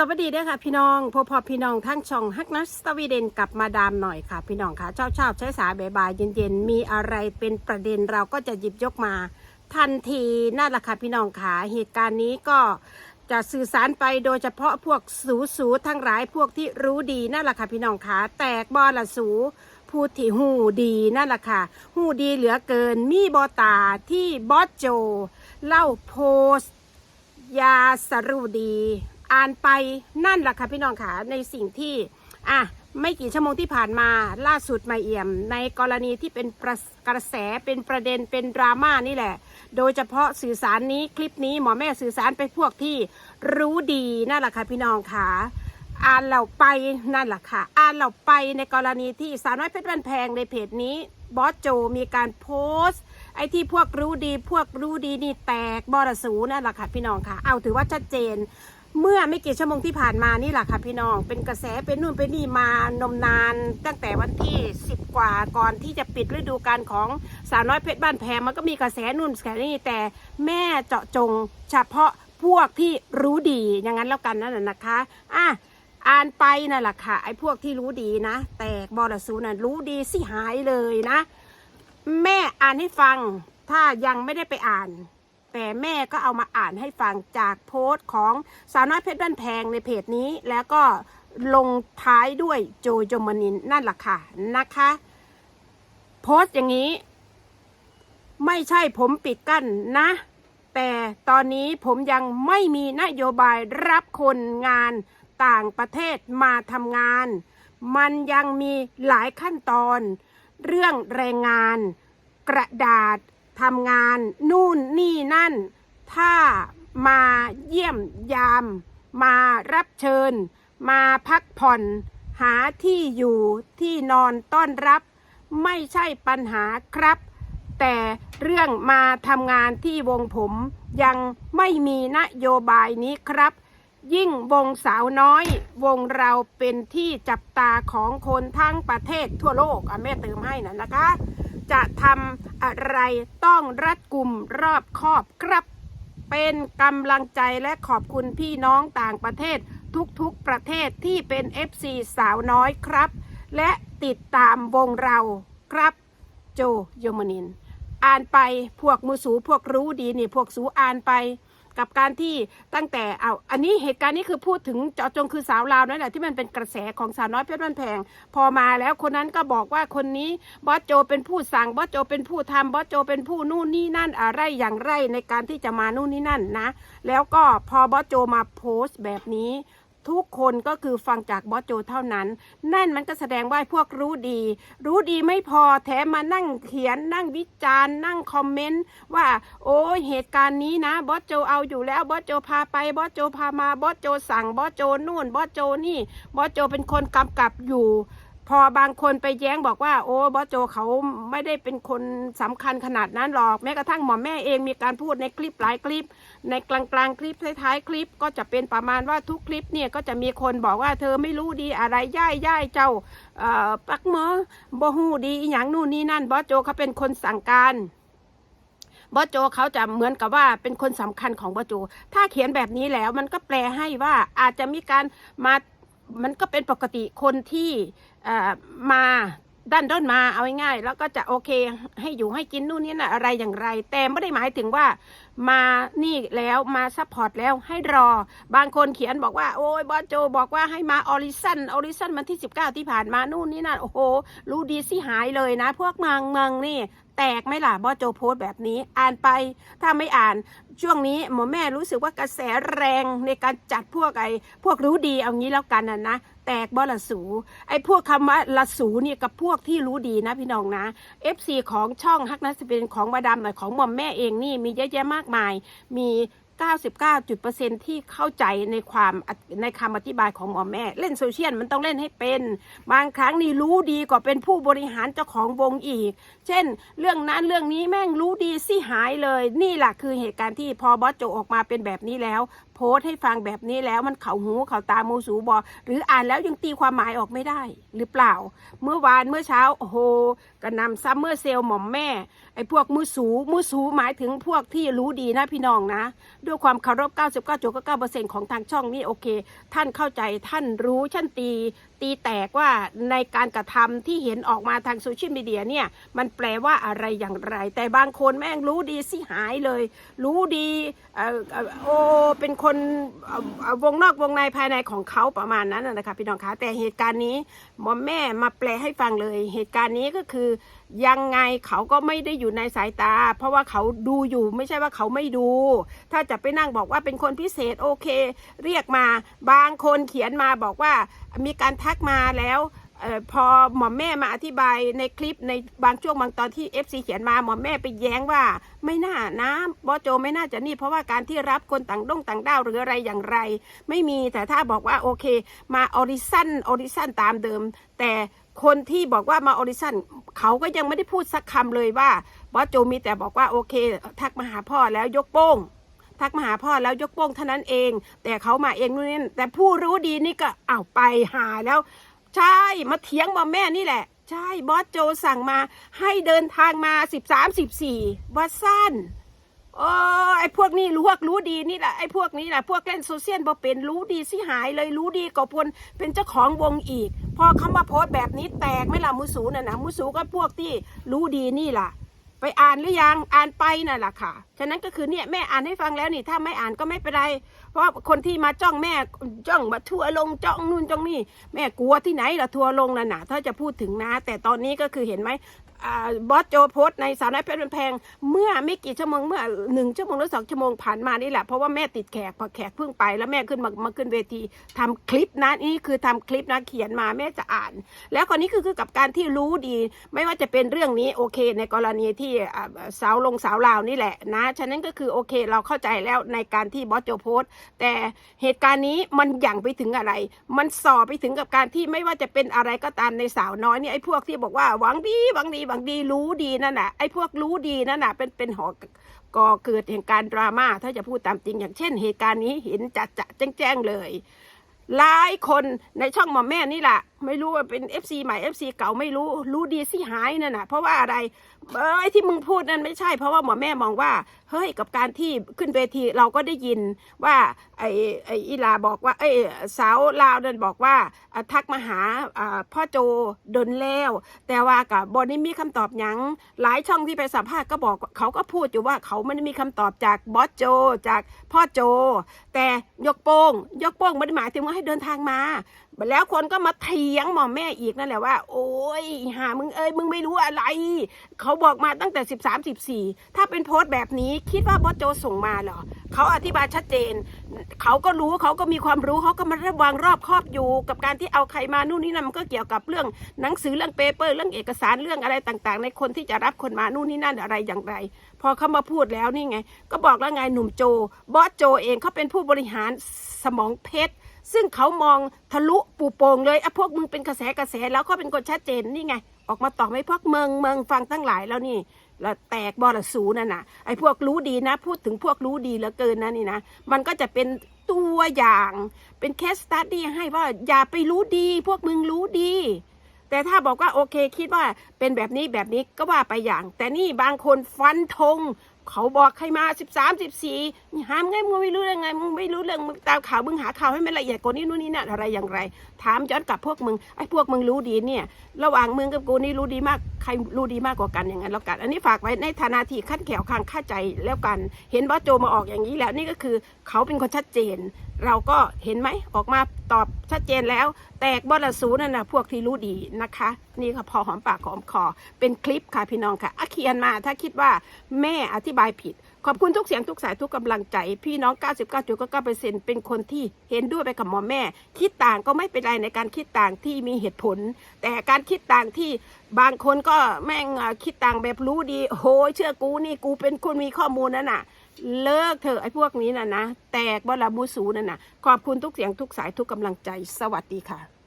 สวัสดีเด้ค่ะพี่น้องพอพอพี่น้องทั้งช่องฮักนัสตวีเดนกับมาดามหน่อยค่ะพี่น้องค่ะเช้าเช้าใช้สายบ่ายๆเย็นๆมีอะไรเป็นประเด็นเราก็จะหยิบยกมาทันทีนั่นแหละค่ะพี่น้องค่ะเหตุการณ์นี้ก็จะสื่อสารไปโดยเฉพาะพวกสูสูทั้งหลายพวกที่รู้ดีนั่นแหละค่ะพี่น้องค่ะแตกบอละสูผู้ที่หูดีนั่นแหละค่ะหูดีเหลือเกินมีบอตาที่บอสโจ เล่าโพสยาสรุดี อ่านไปนั่นแหละค่ะพี่น้องค่ะในสิ่งที่อะไม่กี่ชั่วโมงที่ผ่านมาล่าสุดมาเอี่ยม ในกรณีที่เป็นรกระแสเป็นประเด็นเป็นดราม่านี่แหละ โดยเฉพาะสื่อสารนี้คลิปนี้หมอแม่สื่อสารไปพวกที่รู้ดีนั่นแหละค่ะพี่น้องค่ะอ่านเราไปนั่นแหละค่ะอ่านเราไปในกรณีที่สาวน้อยเพชรบ้านแพงในเพจนี้บอสโจมีการโพสต์ ไอ้ที่พวกรู้ดี พวกรู้ดีนี่แตกบอรสูนั่นแหละค่ะพี่น้องค่ะ เอาถือว่าชัดเจน เมื่อไม่กี่ชั่วโมงที่ผ่านมานี่แหละค่ะพี่น้อง เป็นกระแสเป็นนู่นเป็นนี่มานมนาน ตั้งแต่วันที่ 10 กว่าก่อนที่จะปิดฤดูกาลของสาวน้อยเพชรบ้านแพงมันก็มีกระแสนู่นกระแสนี่แต่แม่เจาะจงเฉพาะพวกที่รู้ดีอย่างนั้นแล้วกันนั่นนะนะคะอะอ่านไปนั่นแหละค่ะไอ้พวกที่รู้ดีนะ แตกบอรสูน่ะรู้ดีสิหายเลยนะ แม่อ่านให้ฟังถ้ายังไม่ได้ไปอ่าน แต่แม่ก็เอามาอ่านให้ฟังจากโพสต์ของสาวน้อยเพชรบ้านแพงในเพจนี้ แล้วก็ลงท้ายด้วยโจโจมนินนั่นแหละค่ะนะคะ โพสต์อย่างนี้ ไม่ใช่ผมปิดกั้นนะ แต่ตอนนี้ผมยังไม่มีนโยบายรับคนงานต่างประเทศมาทำงาน มันยังมีหลายขั้นตอน เรื่องแรงงาน กระดาษ ทำงาน นู่นนี่นั่น ถ้ามาเยี่ยมยาม มารับเชิญ มาพักผ่อน หาที่อยู่ที่นอนต้อนรับ ไม่ใช่ปัญหาครับ แต่เรื่องมาทำงานที่วงผมยังไม่มีนโยบายนี้ครับ ยิ่งวงสาวน้อย วงเราเป็นที่จับตาของคนทั้งประเทศทั่วโลกอะแม่เติมให้นะนะคะ จะทำอะไรต้องรัดกุมรอบคอบครับ เป็นกำลังใจและขอบคุณพี่น้องต่างประเทศทุกๆประเทศที่เป็น FC สาวน้อยครับ และติดตามวงเราครับ โจโยมนิน อ่านไปพวกมือสูพวกรู้ดีนี่พวกสูอ่านไป กับการที่ตั้งแต่เอาอันนี้เหตุการณ์นี้คือพูดถึงเจาะจงคือสาวลาวนั่นแหละที่มันเป็นกระแสของสาวน้อยเพชรบ้านแพง พอมาแล้วคนนั้นก็บอกว่าคนนี้บอสโจเป็นผู้สั่งบอสโจเป็นผู้ทำบอสโจเป็นผู้นู่นนี่นั่นอะไรอย่างไรในการที่จะมานู่นนี่นั่นนะ แล้วก็พอบอสโจมาโพสต์แบบนี้ ทุกคนก็คือฟังจากบอสโจเท่านั้น นั่นมันก็แสดงว่าพวกรู้ดี รู้ดีไม่พอแถมมานั่งเขียนนั่งวิจารณ์ นั่งคอมเมนต์ว่า โอ้ยเหตุการณ์นี้นะบอสโจเอาอยู่แล้วบอสโจพาไปบอสโจพามาบอสโจสั่งบอสโจนู่นบอสโจนี่บอสโจเป็นคนกำกับอยู่ พอบางคนไปแย้งบอกว่า โอ้บอสโจเขาไม่ได้เป็นคนสำคัญขนาดนั้นหรอก แม้กระทั่งหมอแม่เองมีการพูดในคลิปหลายคลิป ในกลางกลางๆคลิปท้ายๆคลิปก็จะเป็นประมาณว่าทุกคลิปเนี่ยก็จะมีคนบอกว่าเธอไม่รู้ดีอะไรย่ายย่ายเจ้าเอ่อปักหมอบ่ฮู้ดีอย่างนู่นนี่นั่นบอสโจเขาเป็นคนสั่งการบอสโจเขาจะเหมือนกับว่าเป็นคนสำคัญของบอสโจ ถ้าเขียนแบบนี้แล้วมันก็แปลให้ว่าอาจจะมีการมา มันก็เป็นปกติคนที่มาด้านด้นมาเอาง่ายๆแล้วก็จะโอเคให้อยู่ให้กินนู่นนี่นะอะไรอย่างไร แต่ไม่ได้หมายถึงว่ามานี่แล้วมาซัพพอร์ตแล้วให้รอ บางคนเขียนบอกว่าโอ้ยบอโจบอกว่าให้มาออริสันออริสันมันที่ 19 ที่ผ่านมานู่นนี่นั่นโอ้โห รู้ดีสิหายเลยนะ พวกมืองมืองนี่แตกไหมล่ะบอโจโพสต์แบบนี้อ่านไปถ้าไม่อ่านช่วงนี้หมอแม่รู้สึกว่ากระแสแรงในการจัดพวกไอ้พวกรู้ดีเอางี้แล้วกันนะนะ แตกบอละสู ไอ้พวกคำว่าละสูเนี่ยกับพวกที่รู้ดีนะพี่น้องนะ FC ของช่องฮักนัสเป็นของมาดามหน่อยของหมอมแม่เองนี่มีเยอะแยะมากมาย มี 99.% ที่เข้าใจในความในคำอธิบายของหมอแม่ เล่นโซเชียลมันต้องเล่นให้เป็น บางครั้งนี่รู้ดีกว่าเป็นผู้บริหารเจ้าของวงอีก เช่น เรื่องนั้นเรื่องนี้แม่งรู้ดีสิหายเลย นี่แหละคือเหตุการณ์ที่พอบอสโจออกมาเป็นแบบนี้แล้ว โพสต์ให้ฟังแบบนี้แล้วมันเข่าหูเข่าตามูสูบอ หรืออ่านแล้วยังตีความหมายออกไม่ได้หรือเปล่า เมื่อวานเมื่อเช้าโอ้โหกระนำซัมเมอร์เซลหม่อมแม่ไอ้พวกมือสูมือสูหมายถึงพวกที่รู้ดีนะพี่น้องนะ ด้วยความเคารพ 99.9%ของทางช่องนี่โอเค ท่านเข้าใจท่านรู้ท่านตี ตีแตกว่าในการกระทำที่เห็นออกมาทางโซเชียลมีเดียเนี่ยมันแปลว่าอะไรอย่างไร แต่บางคนแม่งรู้ดีสิหายเลย รู้ดีเอ่อโอ้เป็นคนวงนอกวงในภายในของเขาประมาณนั้นนะคะพี่น้องคะแต่เหตุการณ์นี้มอมแม่มาแปลให้ฟังเลย เหตุการณ์นี้ก็คือ ยังไงเขาก็ไม่ได้อยู่ในสายตา เพราะว่าเขาดูอยู่ไม่ใช่ว่าเขาไม่ดู ถ้าจะไปนั่งบอกว่าเป็นคนพิเศษโอเค เรียกมาบางคนเขียนมาบอกว่ามีการทักมาแล้วออพอหมอมแม่มาอธิบายในคลิปในบางช่วงบางตอนที่ FC เขียนมาหมอมแม่ไปแย้งว่า ไม่น่านะบอโจไม่น่าจะนี่ เพราะว่าการที่รับคนต่างด้งต่างด้าวหรืออะไรอย่างไร ไม่มีแต่ถ้าบอกว่าโอเค มาออริชั่นออริชั่นตามเดิม แต่ คนที่บอกว่ามาออริชั่นเขาก็ยังไม่ได้พูดสักคำเลยว่าบอสโจมีแต่บอกว่าโอเค ทักมาหาพ่อแล้วยกโป้ง ทักมาหาพ่อแล้วยกโป้งเท่านั้นเอง แต่เขามาเองนู่นนี่แต่ผู้รู้ดีนี่ก็อ้าวไปหาแล้ว ใช่มาเถียงมาแม่นี่แหละ ใช่บอสโจสั่งมาให้เดินทางมาสิบสามสิบสี่วัดสั้น โอ้ไอ้พวกนี้รู้วกรู้ดีนี่แหละไอ้พวกนี้แหละพวกเล่นโซเชียลบอเป็นรู้ดีสิหายเลยรู้ดีก็พลเป็นเจ้าของวงอีก พอเขามาโพสต์แบบนี้แตกไม่ละมุสูน่ะนะมุสูก็พวกที่รู้ดีนี่ล่ะ ไปอ่านหรือยังอ่านไปน่ะล่ะค่ะ ฉะนั้นก็คือเนี่ยแม่อ่านให้ฟังแล้วนี่ถ้าไม่อ่านก็ไม่เป็นไรเพราะคนที่มาจ้องแม่จ้องมาทัวร์ลงจ้องนู่นจ้องนี่แม่กลัวที่ไหนละทัวร์ลงน่ะนะถ้าจะพูดถึงนะ แต่ตอนนี้ก็คือเห็นไหมอบอสโจโพสในสาวน้อยเพชรแพง เมื่อไม่กี่ชั่วโมงเมื่อหนึ่งชั่วโมงหรือสองชั่วโมงผ่านมานี่แหละ เพราะว่าแม่ติดแขกพอแขกเพิ่งไป แล้วแม่ขึ้นมามาขึ้นเวทีทำคลิปนะนี่คือทำคลิปนะเขียนมาแม่จะอ่าน แล้วคนนี้คือคือกับการที่รู้ดี ไม่ว่าจะเป็นเรื่องนี้โอเค ในกรณีที่สาวลงสาวลาวนี่แหละนะฉะนั้นก็คือโอเคเราเข้าใจแล้วในการที่บอสโจโพสแต่เหตุการณ์นี้มันยั่งไปถึงอะไร มันสอบไปถึงกับการที่ไม่ว่าจะเป็นอะไรก็ตามในสาวน้อยเนี่ยไอ้พวกที่บอกว่าหวังดีหวังดีหวังดีรู้ดีนั่นน่ะไอ้พวกรู้ดีนั่นน่ะเป็นเป็นหอก่อเกิดแห่งการดราม่าถ้าจะพูดตามจริง อย่างเช่น เหตุการณ์นี้เห็นจัดจะแจ้งๆเลยหลายคนในช่องหมอมแม่นี่แหละ ไม่รู้ว่าเป็น FC ใหม่ FC เก่าไม่รู้ รู้ดีสิหายนั่นน่ะเพราะว่าอะไรเอ้ยที่มึงพูดนั่นไม่ใช่เพราะว่าหมอแม่มองว่า เฮ้ยกับการที่ขึ้นเวทีเราก็ได้ยินว่าไอ้ไอ้อีลาบอกว่าเอ้สาวลาวนั่นบอกว่าทักมาหาพ่อโจดนแล้ว แต่ว่ากับบอนี่มีคำตอบยังหลายช่องที่ไปสัมภาษณ์ก็บอกเขาก็พูดอยู่ว่าเขาไม่ได้มีคำตอบจากบอสโจจากพ่อโจ แต่ยกโป้งยกโป้งไม่ได้หมายถึงว่าให้เดินทางมา แล้วคนก็มาเถียงหมอแม่อีกนั่นแหละว่า โอ้ยหามึงเอ้ยมึงไม่รู้อะไร เขาบอกมาตั้งแต่ 13 14 ถ้าเป็นโพสต์แบบนี้คิดว่าบอสโจส่งมาเหรอเขาอธิบายชัดเจน เขาก็รู้เขาก็มีความรู้เขาก็มาระวังรอบครอบอยู่ กับการที่เอาใครมานู่นนี่นั่นมันก็เกี่ยวกับเรื่องหนังสือเรื่องเปเปอร์ เรื่องเอกสารเรื่องอะไรต่างๆ ในคนที่จะรับคนมานู่นนี่นั่นอะไรอย่างไร พอเขามาพูดแล้วนี่ไง ก็บอกแล้วไงหนุ่มโจบอสโจเองเขาเป็นผู้บริหารสมองเพชร ซึ่งเขามองทะลุปูโป่งเลยอะพวกมึงเป็นกระแสกระแสแล้วเขาเป็นคนชัดเจนนี่ไง ออกมาตอบให้พวกเมืองเมืองฟังทั้งหลายแล้วนี่แล้วแตกบอลสูนั่นน่ะไอ้พวกรู้ดีนะ พูดถึงพวกรู้ดีเหลือเกินนะนี่นะมันก็จะเป็นตัวอย่างเป็นเคสตัดดี้ให้ว่าอย่าไปรู้ดี พวกมึงรู้ดี แต่ถ้าบอกว่าโอเคคิดว่าเป็นแบบนี้แบบนี้ก็ว่าไปอย่าง แต่นี่บางคนฟันธง เขาบอกใครมาสิบสามสิบสี่ห้ามไงมึงไม่รู้เรื่องไงมึงไม่รู้เรื่องมึงตามข่าวมึงหาข่าวให้มันละเอียดกว่านี้นู่นนี่นั่นอะไรอย่างไร ถามย้อนกลับพวกมึงไอ้พวกมึงรู้ดีเนี่ย ระหว่างมึงกับกูนี่รู้ดีมากใครรู้ดีมากกว่ากันอย่างนั้นแล้วกัน อันนี้ฝากไว้ในฐานะที่ขั้นแขวข้างค่าใจแล้วกัน เห็นบอสโจมาออกอย่างนี้แล้วนี่ก็คือ เขาเป็นคนชัดเจน เราก็เห็นไหมออกมาตอบชัดเจนแล้ว แตกบอลสูนั่นนะพวกที่รู้ดีนะคะ นี่ค่ะพอหอมปากหอมคอเป็นคลิปค่ะพี่น้องค่ะอเขียนมาถ้าคิดว่าแม่อธิบายผิด ขอบคุณทุกเสียงทุกสายทุกกำลังใจ พี่น้อง 99.9%เป็นคนที่เห็นด้วยไปกับหมอแม่ คิดต่างก็ไม่เป็นไรในการคิดต่างที่มีเหตุผล แต่การคิดต่างที่บางคนก็แม่งคิดต่างแบบรู้ดีโอ้ยเชื่อกูนี่กูเป็นคนมีข้อมูลนั่นน่ะ เลิกเถอะไอ้พวกนี้น่ะนะ แตกบลาบูสูนั่นน่ะขอบคุณทุกเสียงทุกสายทุกกำลังใจ สวัสดีค่ะ